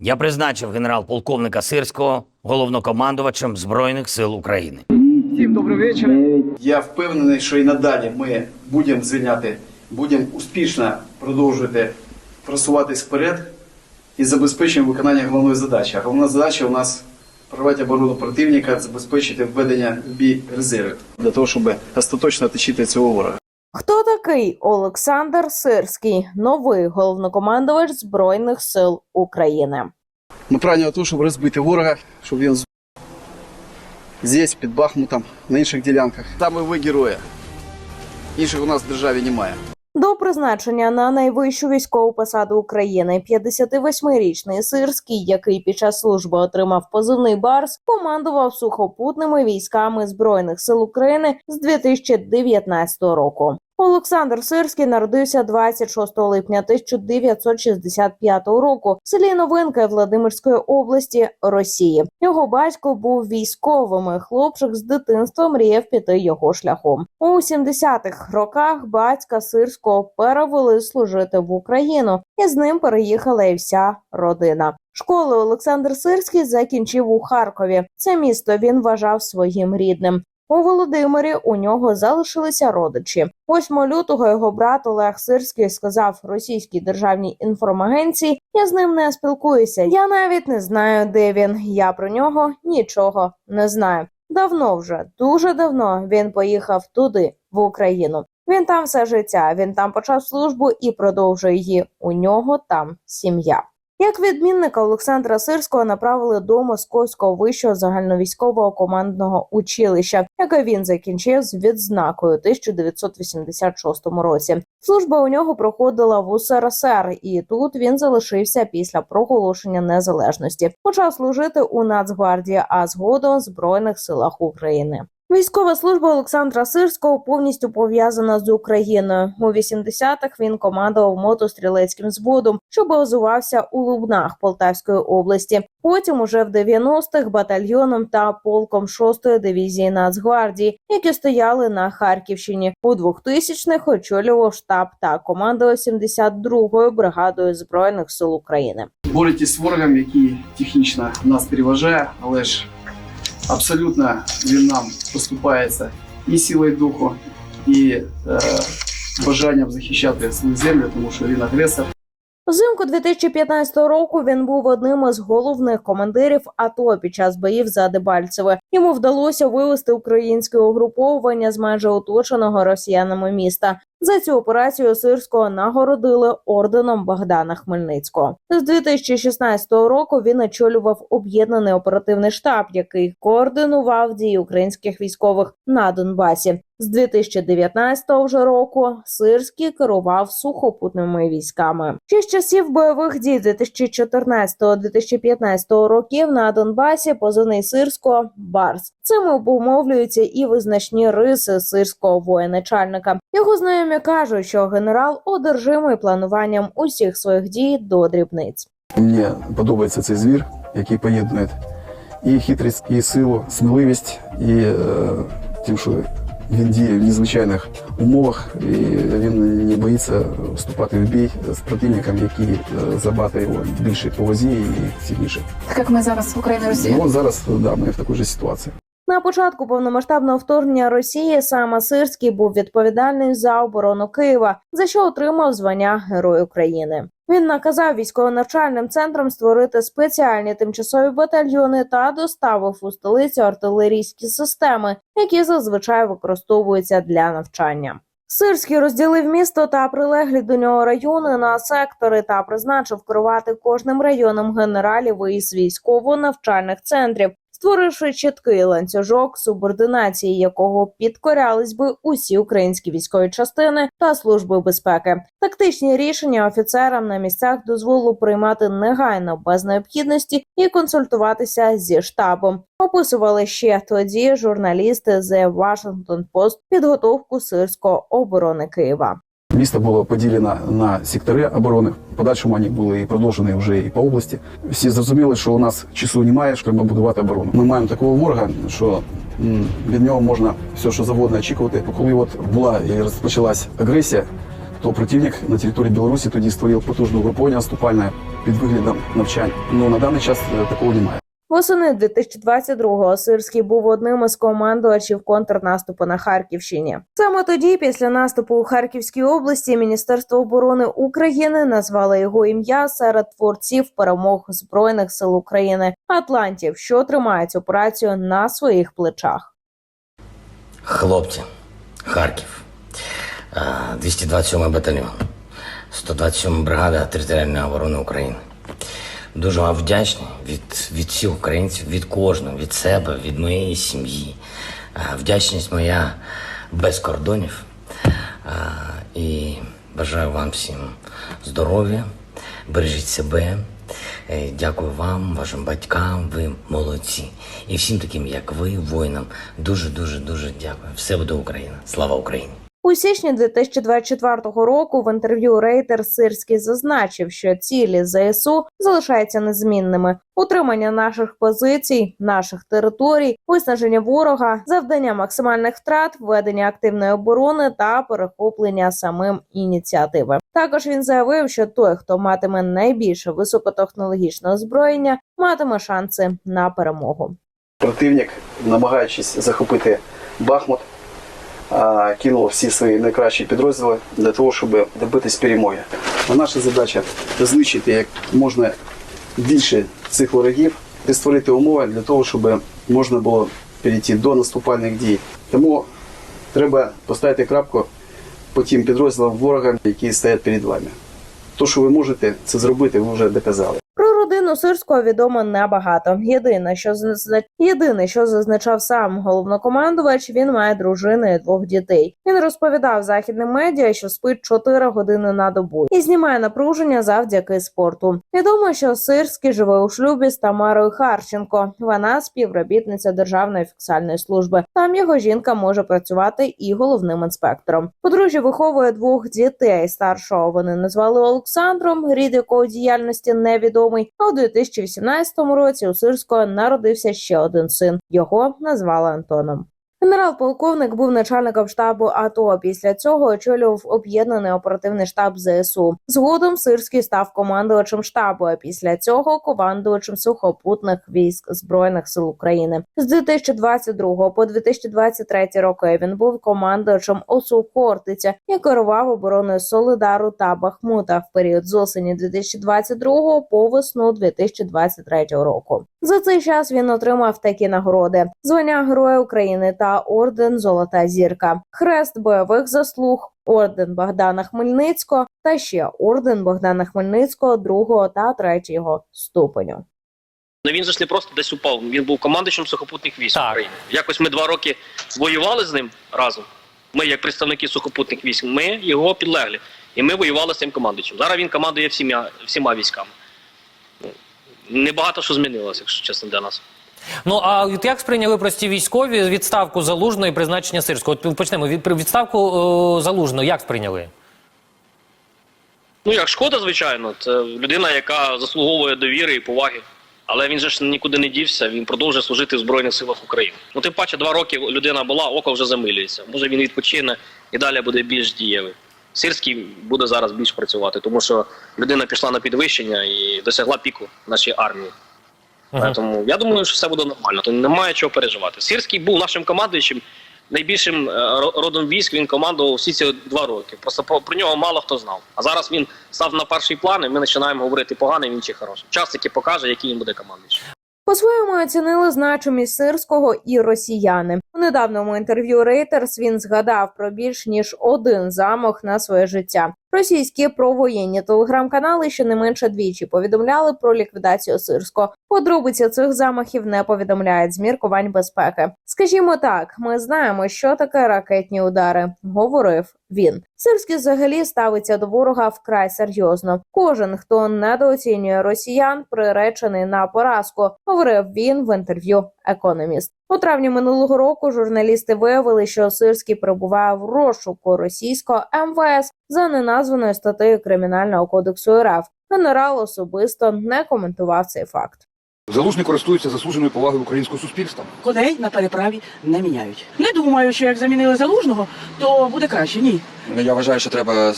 Я призначив генерал-полковника Сирського головнокомандувачем Збройних сил України. Всім добрий вечір. Я впевнений, що і надалі ми будемо звільняти, будемо успішно продовжувати просуватись вперед і забезпечуємо виконання головної задачі. А головна задача у нас прорвати оборону противника, забезпечити введення в бій резервів для того, щоб остаточно оточити цього ворога. Хто такий Олександр Сирський, новий головнокомандувач Збройних сил України? До того, щоб розбити ворога, щоб він здесь, під Бахмутом, на інших ділянках. Там і ви герої. Інших у нас в державі немає. До призначення на найвищу військову посаду України 58-річний Сирський, який під час служби отримав позивний Барс, командував сухопутними військами збройних сил України з 2019 року. Олександр Сирський народився 26 липня 1965 року в селі Новинка Владимирської області Росії. Його батько був військовим. і Хлопчик з дитинства мріяв піти його шляхом. У 70-х роках батька Сирського перевели служити в Україну, і з ним переїхала і вся родина. Школу Олександр Сирський закінчив у Харкові. Це місто він вважав своїм рідним. У Володимирі у нього залишилися родичі. 8 лютого його брат Олег Сирський сказав російській державній інформагенції: Я з ним не спілкуюся. Я навіть не знаю, де він. Я про нього нічого не знаю. Давно вже дуже давно він поїхав туди, в Україну. Він там все життя. Він там почав службу і продовжує її. У нього там сім'я. Як відмінника Олександра Сирського направили до Московського вищого загальновійськового командного училища, яке він закінчив з відзнакою у 1986 році. Служба у нього проходила в УСРСР, і тут він залишився після проголошення незалежності. Почав служити у Нацгвардії, а згодом в збройних силах України. Військова служба Олександра Сирського повністю пов'язана з Україною. У 80-х він командував мотострілецьким зводом, що базувався у Лубнах Полтавської області. Потім, уже в 90-х, батальйоном та полком 6-ї дивізії Нацгвардії, які стояли на Харківщині. У 2000-х очолював штаб та командував 72-ю бригадою збройних сил України. Боретесь з ворогом, який технічно нас переважає, але ж абсолютно він нам поступається і силою духу, і е, бажанням захищати свою землю, тому що він агресор. Взимку 2015 року він був одним із головних командирів АТО під час боїв за Дебальцеве. Йому вдалося вивести українське угруповування з майже оточеного росіянами міста. За цю операцію Сирського нагородили орденом Богдана Хмельницького. З 2016 року він очолював об'єднаний оперативний штаб, який координував дії українських військових на Донбасі. З 2019 вже року Сирський керував сухопутними військами. Ще з часів бойових дій 2014-2015 років на Донбасі позивний Сирського Барс. Цим обумовлюються і визначні риси сирського воєначальника. Його знайомі кажуть, що генерал одержимий плануванням усіх своїх дій до дрібниць. Мені подобається цей звір, який поєднує і хитрість, і силу, сміливість, і е, тим, що він діє в незвичайних умовах, і він не боїться вступати в бій з противником, який е, забагато його більше по вазі і сильніше. Так як ми зараз Україна Росія. Ну, зараз да, ми в такій же ситуації. На початку повномасштабного вторгнення Росії саме Сирський був відповідальний за оборону Києва, за що отримав звання Герой України. Він наказав військово-навчальним центрам створити спеціальні тимчасові батальйони та доставив у столицю артилерійські системи, які зазвичай використовуються для навчання. Сирський розділив місто та прилеглі до нього райони на сектори та призначив керувати кожним районом генералів із військово-навчальних центрів, створивши чіткий ланцюжок субординації, якого підкорялись би усі українські військові частини та служби безпеки. Тактичні рішення офіцерам на місцях дозволу приймати негайно без необхідності і консультуватися зі штабом. Описували ще тоді журналісти The Washington Post підготовку сирського оборони Києва. Місто було поділено на сектори оборони. В подальшому вони були і продовжені вже і по області. Всі зрозуміли, що у нас часу немає, що треба будувати оборону. Ми маємо такого ворога, що від нього можна все, що завгодно очікувати. Коли от була і розпочалась агресія, то противник на території Білорусі тоді створив потужне угруповання наступальне під виглядом навчань. Ну на даний час е, такого немає. Восени 2022-го Сирський був одним із командувачів контрнаступу на Харківщині. Саме тоді, після наступу у Харківській області, Міністерство оборони України назвало його ім'я серед творців перемог збройних сил України Атлантів, що тримають операцію на своїх плечах. Хлопці, Харків, е, 227 батальйон, 127 бригада територіальної оборони України. Дуже вам вдячний від, від всіх українців, від кожного, від себе, від моєї сім'ї. Е, Вдячність моя без кордонів. Е, І бажаю вам всім здоров'я, бережіть себе. Е, Дякую вам, вашим батькам, ви молодці. І всім таким, як ви, воїнам, дуже, дуже, дуже дякую. Все буде Україна. Слава Україні! У січні 2024 року в інтерв'ю Рейтер Сирський зазначив, що цілі ЗСУ залишаються незмінними: утримання наших позицій, наших територій, виснаження ворога, завдання максимальних втрат, введення активної оборони та перехоплення самим ініціативи. Також він заявив, що той, хто матиме найбільше високотехнологічне озброєння, матиме шанси на перемогу. Противник, намагаючись захопити Бахмут, кинув всі свої найкращі підрозділи для того, щоб добитись перемоги. А наша задача знищити як можна більше цих ворогів і створити умови для того, щоб можна було перейти до наступальних дій. Тому треба поставити крапку по тим підрозділам ворога, які стоять перед вами. То, що ви можете це зробити, ви вже доказали. Родину сирського відомо небагато. Єдине, що зазна- єдине, що зазначав сам головнокомандувач, він має дружину і двох дітей. Він розповідав західним медіа, що спить 4 години на добу і знімає напруження завдяки спорту. Відомо, що Сирський живе у шлюбі з Тамарою Харченко. Вона співробітниця Державної фіксальної служби. Там його жінка може працювати і головним інспектором. Подружжя виховує двох дітей. Старшого вони назвали Олександром, рід якого діяльності невідомий. А у 2018 році у Сирського народився ще один син. Його назвали Антоном. Генерал-полковник був начальником штабу АТО. Після цього очолював об'єднаний оперативний штаб ЗСУ. Згодом Сирський став командувачем штабу. А після цього командувачем сухопутних військ збройних сил України. З 2022 по 2023 роки він був командувачем ОСУ Хортиця і керував обороною Солидару та Бахмута в період з осені 2022 по весну 2023 року. За цей час він отримав такі нагороди: звання Героя України та орден Золота зірка, хрест бойових заслуг, орден Богдана Хмельницького та ще орден Богдана Хмельницького другого та третього ступеню. Ну він же ж не просто десь упав. Він був командуючим сухопутних військ Так. України. Якось ми два роки воювали з ним разом. Ми, як представники сухопутних військ, ми його підлеглі. І ми воювали з цим командуючим. Зараз він командує всіма, всіма військами. Небагато що змінилося, якщо чесно, для нас. Ну а як сприйняли прості військові відставку залужної і призначення сирського? От почнемо від відставку о, залужного. Як сприйняли? Ну як шкода, звичайно, це людина, яка заслуговує довіри і поваги. Але він же ж нікуди не дівся, він продовжує служити в Збройних силах України. Ну, тим паче, два роки людина була, око вже замилюється. Може він відпочине і далі буде більш дієвий. Сирський буде зараз більш працювати, тому що людина пішла на підвищення і досягла піку нашої армії. Мгм. Тому я думаю, що все буде нормально. То немає чого переживати. Сирський був нашим командуючим, найбільшим е, родом військ. Він командував всі ці два роки. Просто про, про нього мало хто знав. А зараз він став на перший план, і ми починаємо говорити поганий, він чи хороший. Час таки покаже, який він буде командуючим. По-своєму оцінили значимість сирського і росіяни. У недавньому інтерв'ю Reuters він згадав про більш ніж один замах на своє життя. Російські провоєнні телеграм-канали щонайменше двічі повідомляли про ліквідацію сирського. Подробиці цих замахів не повідомляють з міркувань безпеки. Скажімо так, ми знаємо, що таке ракетні удари, говорив він. Сирський взагалі ставиться до ворога вкрай серйозно. Кожен, хто недооцінює росіян, приречений на поразку, говорив він в інтерв'ю Економіст. У травні минулого року журналісти виявили, що Сирський перебуває в розшуку російського МВС за неназваною статтею Кримінального кодексу РФ. Генерал особисто не коментував цей факт. Залужний користується заслуженою повагою українського суспільства. Коней на переправі не міняють. Не думаю, що як замінили залужного, то буде краще. Ні. Ну, я вважаю, що треба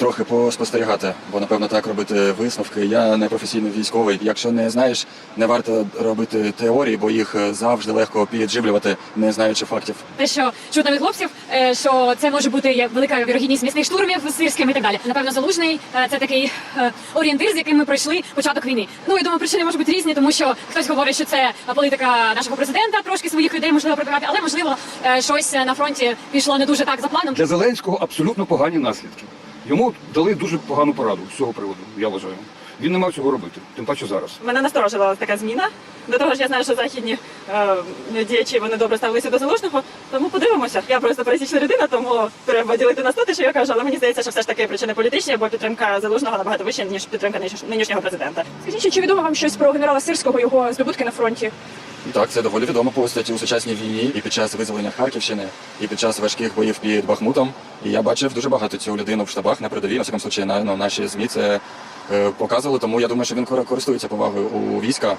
трохи поспостерігати, бо напевно так робити висновки. Я не професійний військовий. Якщо не знаєш, не варто робити теорії, бо їх завжди легко підживлювати, не знаючи фактів. Те, що чутно від хлопців, е, що це може бути як велика вірогідність місних штурмів з сирським і так далі. Напевно, залужний е, це такий е, орієнтир, з яким ми пройшли початок війни. Ну і думаю, причини можуть бути різні, тому що хтось говорить, що це політика нашого президента, трошки своїх людей можливо прибирати, але можливо е, щось на фронті пішло не дуже так за планом. Для Зеленського абсолютно погані наслідки. Йому дали дуже погану пораду з цього приводу, я вважаю. Він не мав цього робити, тим паче зараз. Мене насторожила така зміна. До того ж, я знаю, що західні е, діячі вони добре ставилися до залужного. Тому подивимося. Я просто пересічна людина, тому треба ділити на стоти, що я кажу, але мені здається, що все ж таки причини політичні, бо підтримка залужного набагато вища, ніж підтримка нинішнього президента. Скажіть, чи відомо вам щось про генерала Сирського, його здобутки на фронті? Так, це доволі відома постать у сучасній війні і під час визволення Харківщини, і під час важких боїв під Бахмутом. І я бачив дуже багато цю людину в штабах на передовій. На всякому случаї, на на наші змі це е, показували. Тому я думаю, що він кор- користується повагою у війська.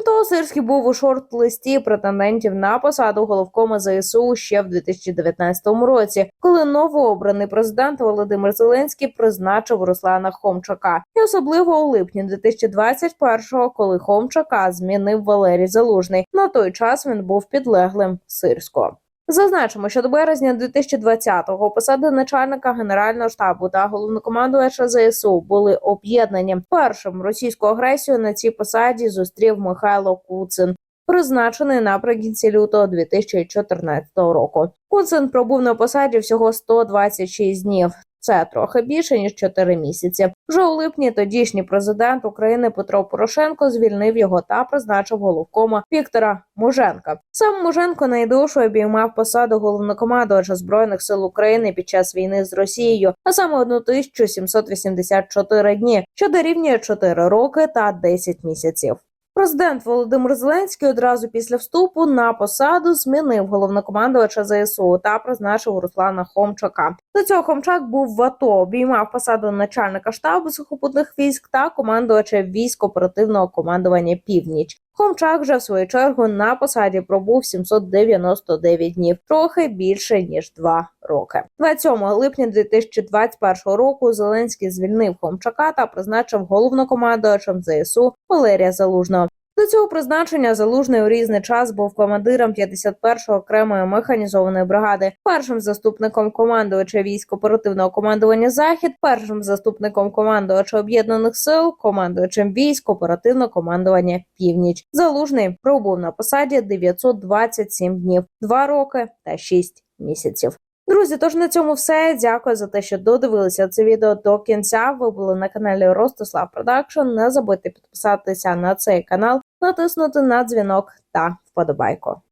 Крім того, Сирський був у шорт-листі претендентів на посаду головкома ЗСУ ще в 2019 році, коли новообраний президент Володимир Зеленський призначив Руслана Хомчака, і особливо у липні 2021-го, коли Хомчака змінив Валерій Залужний. На той час він був підлеглим Сирського. Зазначимо, що до березня 2020-го посади начальника генерального штабу та головнокомандувача ЗСУ були об'єднані. Першим російську агресію на цій посаді зустрів Михайло Куцин. Призначений наприкінці лютого 2014 року. Куцин пробув на посаді всього 126 днів. Це трохи більше ніж 4 місяці. Вже у липні тодішній президент України Петро Порошенко звільнив його та призначив головкома Віктора Муженка. Сам Муженко найдовше обіймав посаду головнокомандувача збройних сил України під час війни з Росією, а саме 1784 дні, що дорівнює 4 роки та 10 місяців. Президент Володимир Зеленський одразу після вступу на посаду змінив головнокомандувача ЗСУ та призначив Руслана Хомчака. До цього Хомчак був в АТО, обіймав посаду начальника штабу сухопутних військ та командувача військ оперативного командування Північ. Хомчак же в свою чергу на посаді пробув 799 днів, трохи більше ніж два роки. 27 липня 2021 року Зеленський звільнив Хомчака та призначив головнокомандувачем ЗСУ Валерія Залужного. До цього призначення залужний у різний час був командиром 51-ї окремої механізованої бригади, першим заступником командувача військ оперативного командування Захід, першим заступником командувача об'єднаних сил, командувачем військ оперативного командування Північ. Залужний пробув на посаді 927 днів, 2 роки та 6 місяців. Друзі, тож на цьому все. Дякую за те, що додивилися це відео до кінця. Ви були на каналі Ростислав Продакшн. Не забудьте підписатися на цей канал, натиснути на дзвінок та вподобайку.